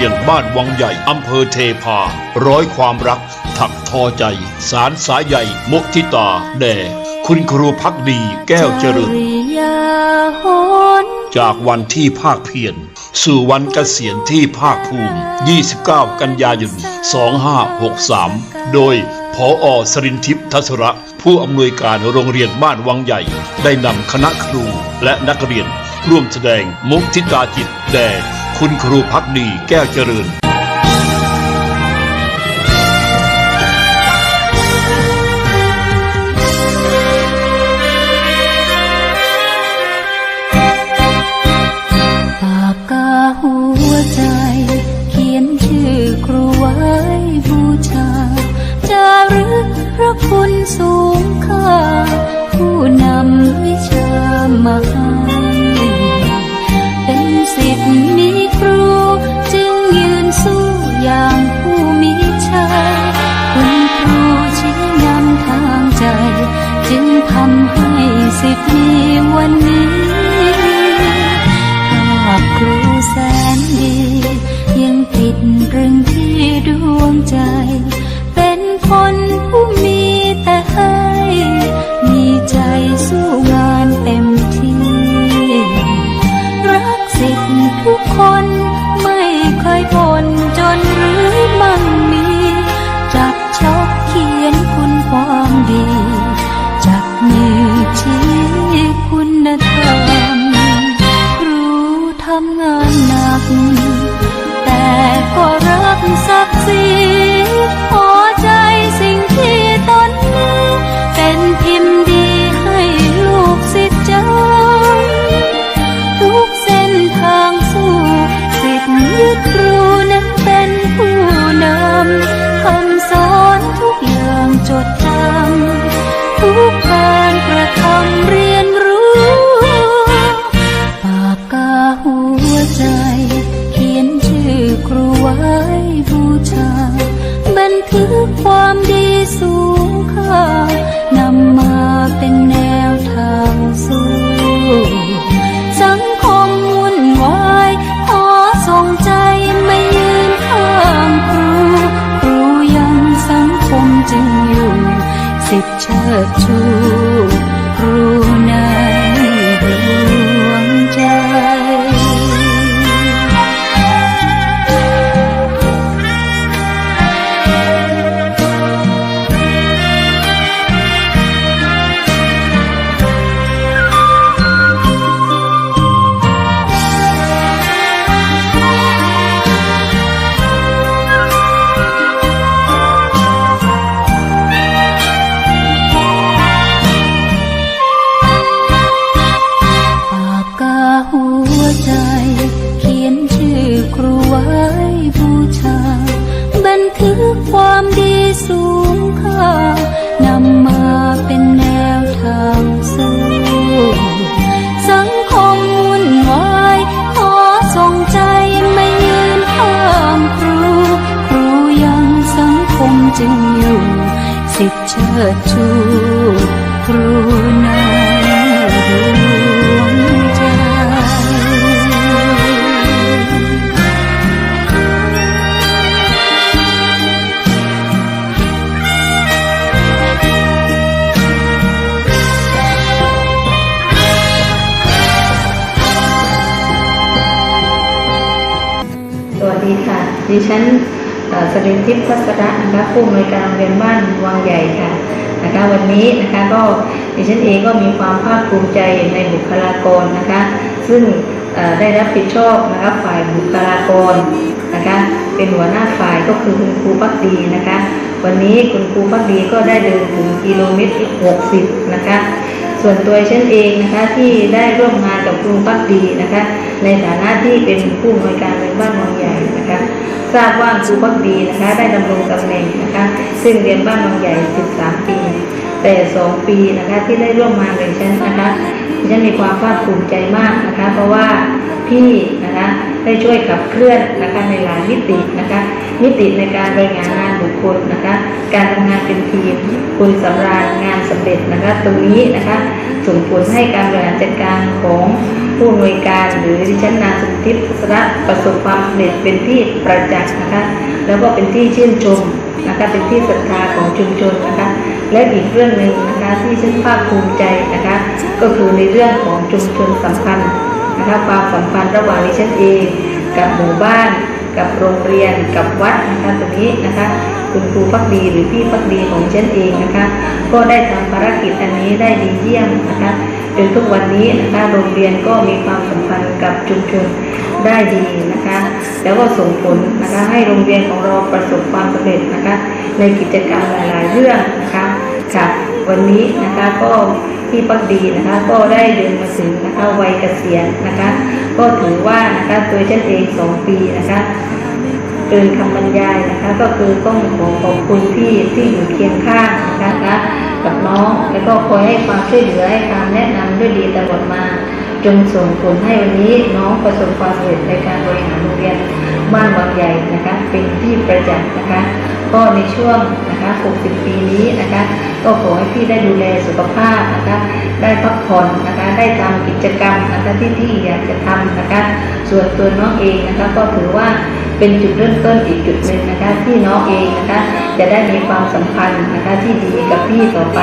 รงเรียนบ้านวังใหญ่อำเภอเทพา ร้อยความรัก ถักทอใจ สารสายใหญ่มุทิตา แด่ คุณครูพักดีแก้วเจริญริยาหนจากวันที่ภาคเพียรสู่วันเกษียณที่ภาคภูมิ 29 กันยายน 2563 โดยพออสรินทิพย์ทัศระ ผู้อำนวยการโรงเรียนบ้านวังใหญ่ ได้นำคณะครูและนักเรียน ร่วมแสดงมุทิตาจิตแด่ คุณครูพักดีแก้วเจริญ วัน บันทึกความดีสูงค่านำมาเป็นแนวทางสู้สังคมวุ่นวายขอส่งใจไม่ยืนข้างครูครูยังสังคมจึงอยู่สิทธิเชิดชู ความดีสูงค่านำมาเป็นแนวทางสู้สังคมวุ่นวายขอส่งใจไม่ยืนข้างครู ครูยังสังคมจึงอยู่ สิทธิเชิดชูครูนด ดิฉันสรินทิพย์พัสระนะคะผู้อำนวยการโรงเรียนบ้านวังใหญ่ค่ะนะคะวันนี้นะคะก็ดิฉันเองก็มีความภาคภูมิใจในบุคลากรนะคะ ซึ่งได้รับผิดชอบนะคะฝ่ายบุคลากรนะคะเป็นหัวหน้าฝ่ายก็คือคุณครูพักดีนะคะ วันนี้คุณครูพักดีก็ได้เดินถึงกิโลเมตรที่60นะคะ ส่วนตัวฉันเองนะคะที่ได้ร่วมงานกับครูพักดีนะคะ ในฐานะที่เป็นผู้อำนวยการเรียนบ้านวังใหญ่นะคะทราบว่าครูพักดีนะคะ ได้ดำรงตำแหน่งนะคะ ซึ่งเรียนบ้านวังใหญ่ 13 ปี แต่ 2 ปีนะคะที่ได้ร่วมงานกับฉันนะคะฉันมีความภาคภูมิใจมากนะคะ เพราะว่าพี่นะคะได้ช่วยขับเคลื่อนนะคะในหลายมิตินะคะ มิติในการบริหารงาน คนนะคะ การทำงานเป็นทีมคุณสำราญงานสำเร็จนะคะ ตรงนี้นะคะส่งผลให้การบริหารจัดการของผู้อำนวยการหรือดิฉันนางสุทธิพย์สระประสบความสำเร็จเป็นที่ประจักษ์นะคะ แล้วก็เป็นที่ชื่นชมนะคะเป็นที่ศรัทธาของชุมชนนะคะ และอีกเรื่องหนึ่งนะคะที่ฉันภาคภูมิใจนะคะ ก็คือในเรื่องของชุมชนสัมพันธ์นะคะความสัมพันธ์ระหว่างดิฉันเอง กับหมู่บ้าน กับโรงเรียนกับวัดนะคะตรงนี้นะคะ คุณครูพักดีหรือพี่พักดีของฉันเองนะคะ ก็ได้ทำภารกิจอันนี้ได้ดีเยี่ยมนะคะจนทุกวันนี้นะคะโรงเรียนก็มีความสัมพันธ์กับชุมชนได้ดีนะคะ แล้วก็ส่งผลนะคะให้โรงเรียนของเราประสบความสำเร็จนะคะ ในกิจกรรมหลาย ๆ เรื่องนะคะค่ะวันนี้นะคะก็พี่พักดีนะคะก็ได้เดินมาถึงนะคะวัยเกษียณนะคะ ก็ถือว่านะคะตัวฉันเองสองปีนะคะ เกินคำบรรยายนะคะ ก็คือต้องขอขอบคุณพี่ที่อยู่เคียงข้างนะคะกับน้องแล้วก็คอยให้ความช่วยเหลือให้คำแนะนำด้วยดีตลอดมา จนส่งผลให้วันนี้น้องประสบความสำเร็จในการบริหารโรงเรียนบ้านบางใหญ่นะคะ เป็นที่ประจักษ์นะคะ ก็ในช่วงนะคะ 60 ปีนี้นะคะ ก็ขอให้พี่ได้ดูแลสุขภาพนะคะ ได้พักผ่อนนะคะ ได้ทำกิจกรรมนะคะที่พี่อยากจะทำนะคะ ส่วนตัวน้องเองนะคะก็ถือว่าเป็นจุดเริ่มต้นอีกจุดหนึ่งนะคะที่น้องเองนะคะ จะได้มีความสัมพันธ์นะคะที่ดีกับพี่ต่อไป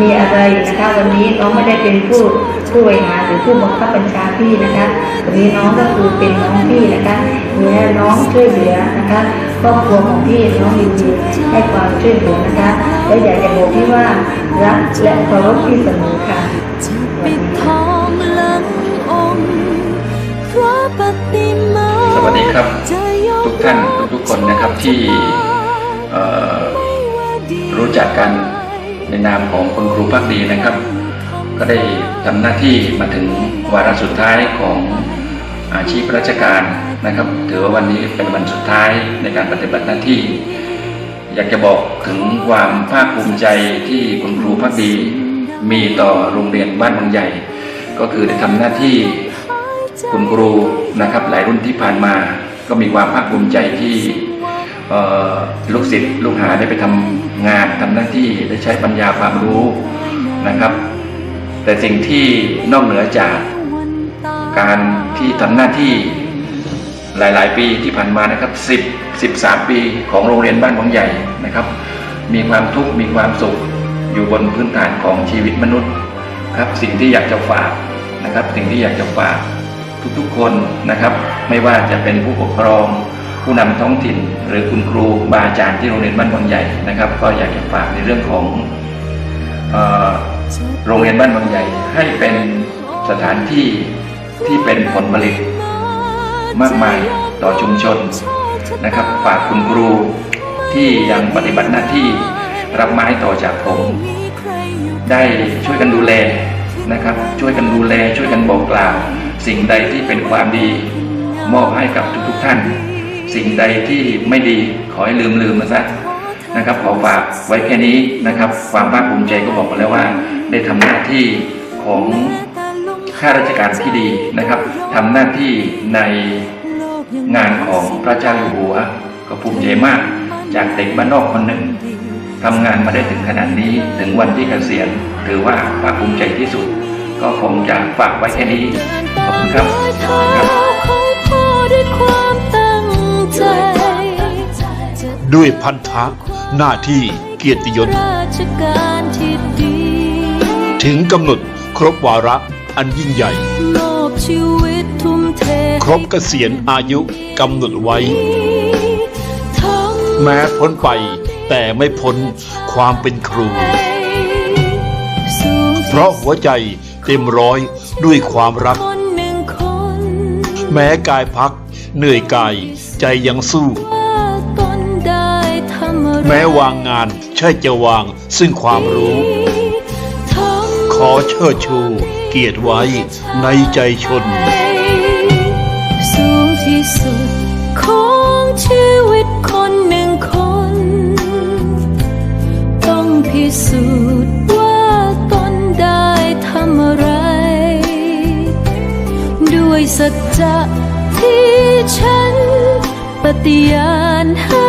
มีอะไรนะคะ วันนี้น้องไม่ได้เป็นผู้ผู้บริหารหรือผู้บังคับบัญชาพี่นะคะวันนี้น้องก็คือเป็นน้องพี่นะคะมีให้น้องช่วยเหลือนะคะครอบครัวของพี่น้องยินดีให้ความช่วยเหลือนะคะและอยากจะบอกพี่ว่ารักและเคารพพี่เสมอค่ะสวัสดีครับทุกท่านทุกๆคนนะครับที่เอ่อรู้จักกัน ในนามของคุณครูพักดีนะครับ ก็ได้ทำหน้าที่มาถึงวาระสุดท้ายของอาชีพราชการนะครับ ถือว่าวันนี้เป็นวันสุดท้ายในการปฏิบัติหน้าที่ อยากจะบอกถึงความภาคภูมิใจที่คุณครูพักดี มีต่อโรงเรียนบ้านบางใหญ่ ก็คือได้ทำหน้าที่คุณครูนะครับ หลายรุ่นที่ผ่านมาก็มีความภาคภูมิใจที่ลูกศิษย์ลูกหาได้ไปทำ งานทำหน้าที่ได้ใช้ปัญญาความรู้นะครับ แต่สิ่งที่นอกเหนือจากการที่ทำหน้าที่หลาย ๆ ปีที่ผ่านมานะครับ10 13 ปีของโรงเรียนบ้านบางใหญ่นะครับ มีความทุกข์มีความสุขอยู่บนพื้นฐานของชีวิตมนุษย์ครับสิ่งที่อยากจะฝากนะครับ สิ่งที่อยากจะฝากทุกๆคนนะครับ ไม่ว่าจะเป็นผู้ปกครอง ผู้นำท้องถิ่น หรือคุณครูบาอาจารย์ที่โรงเรียนบ้านบางใหญ่นะครับ ก็อยากจะฝากในเรื่องของโรงเรียนบ้านบางใหญ่ ให้เป็นสถานที่ที่เป็นผลผลิตมากมายต่อชุมชนนะครับ ฝากคุณครูที่ยังปฏิบัติหน้าที่รับไม้ต่อจากผม ได้ช่วยกันดูแลนะครับ ช่วยกันดูแลช่วยกันบอกกล่าว สิ่งใดที่เป็นความดี มอบให้กับทุกๆท่าน สิ่งใดที่ไม่ดีขอให้ลืมลืมมาซะนะครับขอฝากไว้แค่นี้นะครับ ความภาคภูมิใจก็บอกมาแล้วว่า ได้ทำหน้าที่ของข้าราชการที่ดีนะครับทำหน้าที่ในงานของพระเจ้าอยู่หัว ก็ภูมิใจมาก จากเด็กบ้านนอกคนหนึ่งทำงานมาได้ถึงขนาดนี้ถึงวันที่เกษียณถือว่าภาคภูมิใจที่สุด ก็คงจะฝากไว้แค่นี้ขอบคุณครับ ด้วยพันธะหน้าที่เกียรติยศราชการที่ดีถึงกำหนดครบวาระอันยิ่งใหญ่มอบชีวิตทุ่มเทครบเกษียณอายุกำหนดไว้ทั้งแม้พ้นไปแต่ไม่พ้นความเป็นครูสูงเพราะหัวใจเต็มร้อยด้วยความรักคนหนึ่งคนแม้กายพักเหนื่อยกายใจยังสู้ แม้วางงานใช่จะวางซึ่งความรู้ทั้งขอเชิดชูเกียรติไว้ในใจชน สูงที่สุดของชีวิตคนหนึ่งคน ต้องพิสูจน์ว่าตนได้ทำอะไร ด้วยสัจจะที่ฉันปฏิญาณให้